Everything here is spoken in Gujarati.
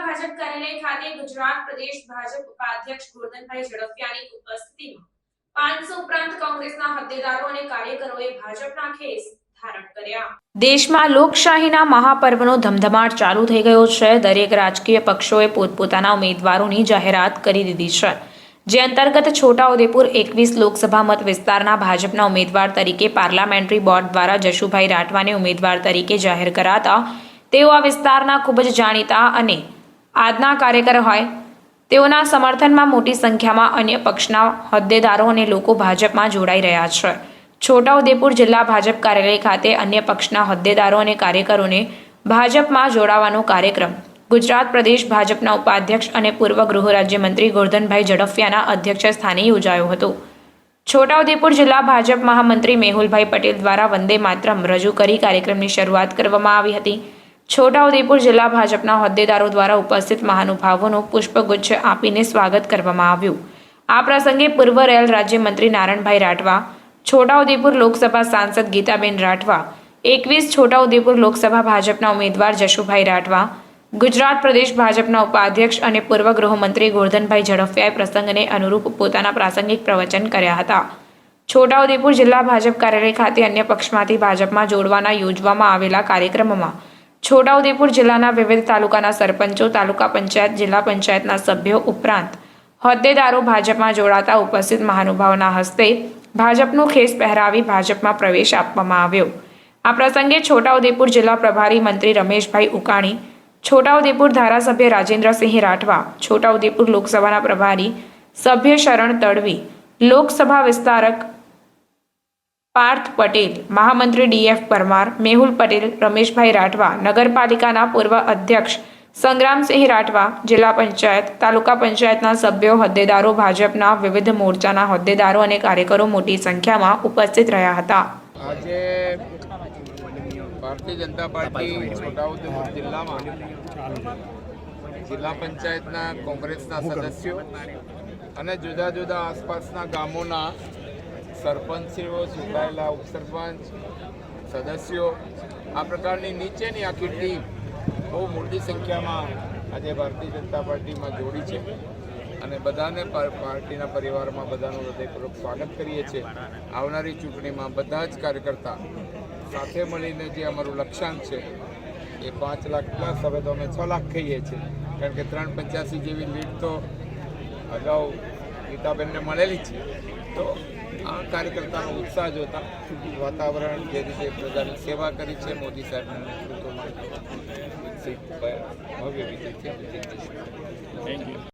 ભાજપ કાર્યાલય ખાતે ગુજરાત પ્રદેશ ભાજપ ઉપાધ્યક્ષ ગોરધનભાઈ ઝડફિયાની ઉપસ્થિતિમાં પાંચસો ઉપરાંત કોંગ્રેસના હોદ્દેદારો અને કાર્યકરોએ ભાજપના ખેસ દેશમાં લોકશાહીના મહાપર્વનો ધમધમાટ ચાલુ થઈ ગયો છે. દરેક રાજકીય પક્ષોએ પોતપોતાના ઉમેદવારોની જાહેરાત કરી દીધી છે. જે અંતર્ગત છોટાઉદેપુર એકવીસ લોકસભા મત વિસ્તારના ભાજપના ઉમેદવાર તરીકે પાર્લામેન્ટરી બોર્ડ દ્વારા જશુભાઈ રાઠવાને ઉમેદવાર તરીકે જાહેર કરાતા તેઓ આ વિસ્તારના ખૂબ જ જાણીતા અને આજના કાર્યકર હોય. તેઓના સમર્થનમાં મોટી સંખ્યામાં અન્ય પક્ષના હોદ્દેદારો અને લોકો ભાજપમાં જોડાઈ રહ્યા છે. છોટાઉદેપુર જિલ્લા ભાજપ કાર્યાલય ખાતે અન્ય પક્ષના હોદ્દેદારો અને કાર્યકરોને ભાજપમાં જોડાવાનો કાર્યક્રમ ગુજરાત પ્રદેશ ભાજપના ઉપાધ્યક્ષ અને પૂર્વ ગૃહ રાજ્યમંત્રી ગોરધનભાઈ ઝડફિયાના અધ્યક્ષ સ્થાને યોજાયો હતો. છોટાઉદેપુર જિલ્લા ભાજપ મહામંત્રી મેહુલભાઈ પટેલ દ્વારા વંદે માતરમ રજૂ કરી કાર્યક્રમની શરૂઆત કરવામાં આવી હતી. છોટાઉદેપુર જિલ્લા ભાજપના હોદ્દેદારો દ્વારા ઉપસ્થિત મહાનુભાવોનું પુષ્પગુચ્છ આપીને સ્વાગત કરવામાં આવ્યું. આ પ્રસંગે પૂર્વ રેલ રાજ્યમંત્રી નારણભાઈ રાઠવા, છોટાઉદેપુર લોકસભા સાંસદ ગીતાબેન રાઠવા, એકવીસ છોટાઉદેપુર લોકસભા ભાજપના ઉમેદવાર જશુભાઈ રાઠવા, ગુજરાત પ્રદેશ ભાજપના ઉપાધ્યક્ષ અને પૂર્વ ગૃહમંત્રી ગોરધનભાઈ ઝડફિયાએ પ્રસંગને અનુરૂપ પોતાના પ્રાસંગિક પ્રવચન કર્યા હતા. છોટાઉદેપુર જિલ્લા ભાજપ કાર્યાલય ખાતે અન્ય પક્ષમાંથી ભાજપમાં જોડવાના, યોજવામાં આવેલા કાર્યક્રમમાં છોટાઉદેપુર જિલ્લાના વિવિધ તાલુકાના સરપંચો, તાલુકા પંચાયત, જિલ્લા પંચાયતના સભ્યો ઉપરાંત હોદ્દેદારો ભાજપમાં જોડાતા ઉપસ્થિત મહાનુભાવોના હસ્તે ભાજપનું ખેસ પહેરાવી ભાજપમાં પ્રવેશ આપવામાં આવ્યો. આ પ્રસંગે છોટાઉદેપુર જિલ્લા પ્રભારી મંત્રી રમેશભાઈ ઉકાણી, છોટાઉદેપુર ધારાસભ્ય રાજેન્દ્રસિંહ રાઠવા, છોટાઉદેપુર લોકસભાના પ્રભારી સભ્ય શરણ તડવી, લોકસભા વિસ્તારક પાર્થ પટેલ, મહામંત્રી ડીએફ પરમાર, મેહુલ પટેલ, રમેશભાઈ રાઠવા, નગરપાલિકાના પૂર્વ અધ્યક્ષ સંગ્રામસિંહ રાઠવા, જિલ્લા પંચાયત, તાલુકા પંચાયતના સભ્યો, હોદ્દેદારો, ભાજપના વિવિધ મોરચાના હોદ્દેદારો અને કાર્યકરો મોટી સંખ્યામાં ઉપસ્થિત રહ્યા હતા. આજે ભારતીય જનતા પાર્ટી છોટાઉદેપુર જિલ્લામાં જિલ્લા પંચાયતના કોંગ્રેસના સદસ્યો અને જુદા જુદા આસપાસના ગામોના સરપંચશ્રીઓ ચૂંટાયેલા ઉપસરપંચ, સદસ્યો, આ પ્રકારની નીચેની આખી ટીમ બહુ મોટી સંખ્યામાં આજે ભારતીય જનતા પાર્ટીમાં જોડી છે અને બધાને પાર્ટીના પરિવારમાં બધાનું હૃદયપૂર્વક સ્વાગત કરીએ છીએ. આવનારી ચૂંટણીમાં બધા જ કાર્યકર્તા સાથે મળીને જે અમારું લક્ષ્યાંક છે એ પાંચ લાખ પ્લસ, હવે તો અમે છ લાખ કહીએ છીએ. કારણ કે ત્રણ પંચ્યાસી જેવી લીડ તો અગાઉ ગીતાબેનને મળેલી છે. તો આ કાર્યકર્તાનો ઉત્સાહ જોતા વાતાવરણ, જે રીતે પ્રજાની સેવા કરી છે, મોદી સાહેબના નેતૃત્વમાં. વિકસિત ભવ્ય વિજય છે.